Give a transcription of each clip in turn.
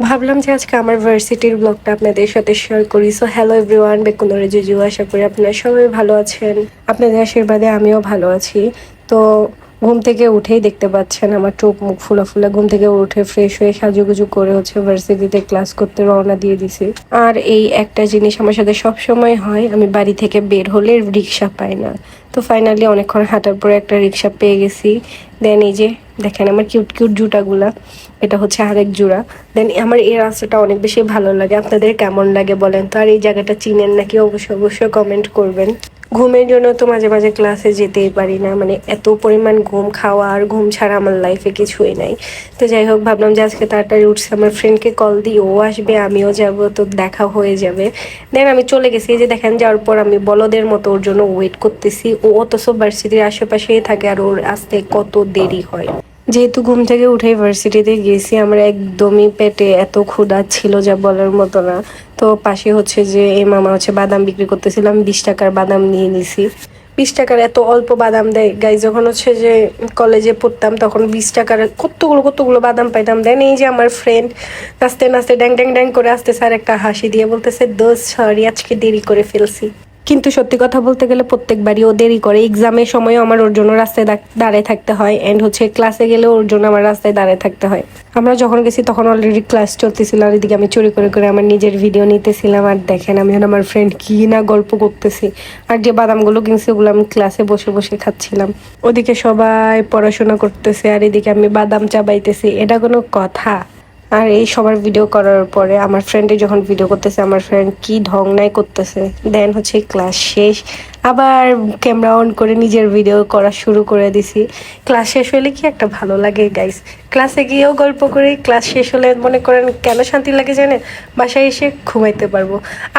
ভাবলাম যে আজকে আমার ভার্সিটির ব্লগটা আপনাদের সাথে শেয়ার করি। সো হ্যালো এভরিওয়ান বেকুনরে জুজু, আশা করি আপনারা সবাই ভালো আছেন। আপনাদের আশীর্বাদে আমিও ভালো আছি। তো, ঘুম থেকে উঠেই দেখতে পাচ্ছেন আমার চোখ মুখ ফুলা ফুলা। ঘুম থেকে উঠে ফ্রেশ হয়ে সাজুগুজু করে হচ্ছে ভার্সিটিতে ক্লাস করতে রওনা দিয়ে দিছি। আর এই একটা জিনিস আমার সাথে সব সময় হয়, আমি বাড়ি থেকে বের হলে রিক্সা পাই না। তো ফাইনালি অনেকক্ষণ হাঁটার পরে একটা রিক্সা পেয়ে গেছি। দেন এই যে দেখেন আমার কিউট কিউট জুটাগুলা, এটা হচ্ছে আরেক জোড়া। দেন আমার এই রাস্তাটা অনেক বেশি ভালো লাগে। আপনাদের কেমন লাগে বলেন তো? আর এই জায়গাটা চিনেন নাকি? অবশ্যই অবশ্যই কমেন্ট করবেন। ঘুমের জন্য তো মাঝে মাঝে ক্লাসে যেতেই পারি না। মানে এত পরিমাণ ঘুম খাওয়া আর ঘুম ছাড়া আমার লাইফে কিছুই নাই। তো যাই হোক, ভাবলাম যে আজকে তাড়াতাড়ি উঠছে। আমার ফ্রেন্ডকে কল দিই, ও আসবে, আমিও যাব, তো দেখা হয়ে যাবে। দেন আমি চলে গেছি। এই যে দেখেন, যাওয়ার পর আমি বলদের মতো ওর জন্য ওয়েট করতেছি। ও অথচ ভার্সিটির আশেপাশেই থাকে আর ওর আসতে কত দেরি হয়। যেহেতু ঘুম থেকে উঠে ভার্সিটিতে গেছি, আমার একদমই পেটে এত ক্ষুধা ছিল যা বলার মতো না। তো পাশে হচ্ছে যে এই মামা হচ্ছে বাদাম বিক্রি করতেছিলাম, বিশ টাকার বাদাম নিয়ে নিছি। বিশ টাকার এত অল্প বাদাম দেয়। গাই যখন হচ্ছে যে কলেজে পড়তাম, তখন বিশ টাকার কতগুলো কতগুলো বাদাম পাইতাম। দেন এই যে আমার ফ্রেন্ড নাচতে নাচতে ড্যাং ড্যাং ড্যাং করে আসতে স্যার একটা হাসি দিয়ে বলতেছে দোষ সরি আজকে দেরি করে ফেলছি। কিন্তু সত্যি কথা বলতে গেলে প্রত্যেকবারই ও দেরি করে। এক্সামের সময়ও আমার ওর জন্য রাস্তায় দাঁড়ায় থাকতে হয় অ্যান্ড হচ্ছে ক্লাসে গেলেও ওর জন্য আমার রাস্তায় দাঁড়ায় থাকতে হয়। আমরা যখন গেছি তখন অলরেডি ক্লাস চলতেছিল আর এদিকে আমি চুরি করে করে আমার নিজের ভিডিও নিতেছিলাম আর দেখেন আমি আমার ফ্রেন্ড কি না গল্প করতেছি। আর যে বাদামগুলো কিনছি ওগুলো আমি ক্লাসে বসে বসে খাচ্ছিলাম। ওদিকে সবাই পড়াশোনা করতেছে আর এদিকে আমি বাদাম চাবাইতেছি। এটা কোনো কথা। আর এই সবার ভিডিও করার পরে আমার ফ্রেন্ডে যখন ভিডিও করতেছে, আমার ফ্রেন্ড কি ঢং নাই করতেছে। দেন হচ্ছে ক্লাস শেষ। আবার ক্যামেরা অন করে নিজের ভিডিও করা শুরু করে দিছি। ক্লাস শেষ হলে কি একটা ভালো লাগে গাইস ক্লাসে গিয়েও গল্প করি। ক্লাস শেষ হলে মনে করেন কেন শান্তি লাগে জানেন? বাসায় এসে ঘুমাইতে পারব।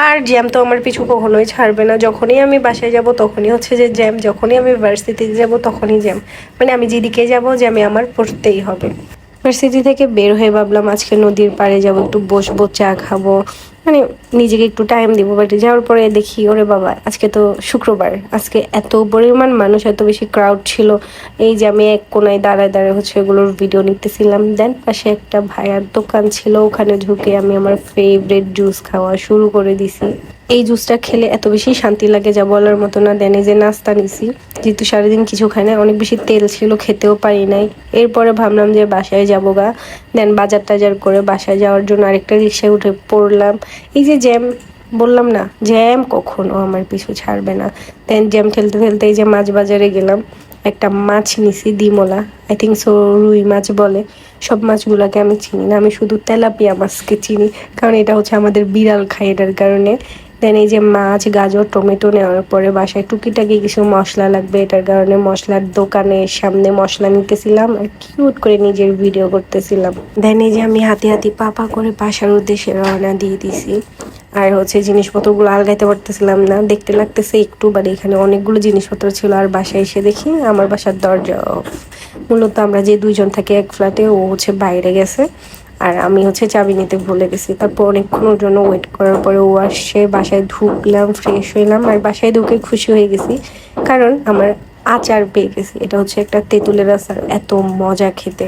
আর জ্যাম তো আমার পিছু কখনোই ছাড়বে না। যখনই আমি বাসায় যাব, তখনই হচ্ছে যে জ্যাম যখনই আমি ভার্সিটিতে যাব, তখনই জ্যাম মানে আমি যেদিকে যাব জ্যামে আমার পড়তেই হবে। ভার্সিটি থেকে বের হয়ে ভাবলাম আজকে নদীর পাড়ে যাব, একটু বসবো, চা খাব। মানে নিজেকে একটু টাইম দিব বাট যাওয়ার পরে দেখি, ওরে বাবা, আজকে তো শুক্রবার, আজকে এত পরিমাণ মানুষ, এত বেশি ক্রাউড ছিল। এই যে আমি এক কোনায় দাঁড়ায় দাঁড়ায় হচ্ছে এগুলোর ভিডিও নিতেছিলাম। দেন পাশে একটা ভাইয়ার দোকান ছিল, ওখানে ঢুকে আমি আমার ফেভারিট জুস খাওয়া শুরু করে দিছি। এই জুসটা খেলে এত বেশি শান্তি লাগে যা বলার মতো না। দেন যে নাস্তা নিছি, যেহেতু সারাদিন কিছু খাই না, অনেক বেশি তেল ছিল, খেতেও পারি নাই। এরপরে ভাবলাম যে বাসায় যাব গা। দেন বাজার টাজার করে বাসায় যাওয়ার জন্য আরেকটা রিক্সায় উঠে পড়লাম। এই যে জ্যাম, বললাম না, জ্যাম কখনো আমার পিছু ছাড়বে না। দেন জ্যাম ঠেলতে ঠেলতে এই যে মাছ বাজারে গেলাম। একটা মাছ নিছি, ডিমলা আই থিঙ্ক সো রুই মাছ বলে। সব মাছগুলোকে আমি চিনি না, আমি শুধু তেলাপিয়া মাছকে চিনি, কারণ এটা হচ্ছে আমাদের বিড়াল খায় এটার কারণে। দেন এই যে মাছ, গাজর, টমেটো নেওয়ার পরে বাসায় টুকিটাকি কিছু মশলা লাগবে। এটার কারণে মশলার দোকানের সামনে মশলা নিতেছিলাম আর কিউট করে নিজের ভিডিও করতেছিলাম। দেন এই যে আমি হাতে হাতে পাপা করে বাসার উদ্দেশ্যে রওনা দিয়ে দিছি। আর হচ্ছে জিনিসপত্রগুলো আলগাইতে পারতেছিলাম না। দেখতে লাগতেছে একটু বাট এখানে অনেকগুলো জিনিসপত্র ছিল। আর বাসায় এসে দেখি আমার বাসার দরজা মূলত আমরা যে দুইজন থাকি এক ফ্ল্যাটে ও হচ্ছে বাইরে গেছে। আর আমি হচ্ছে চাবি নিতে ভুলে গেছি। তারপর অনেকক্ষণ ওর জন্য ওয়েট করার পরে ও আসছে, বাসায় ঢুকলাম ফ্রেশ হইলাম আর বাসায় ঢুকে খুশি হয়ে গেছি। কারণ আমার আচার পেয়ে গেছি। এটা হচ্ছে একটা তেঁতুলের আচার, এত মজা খেতে।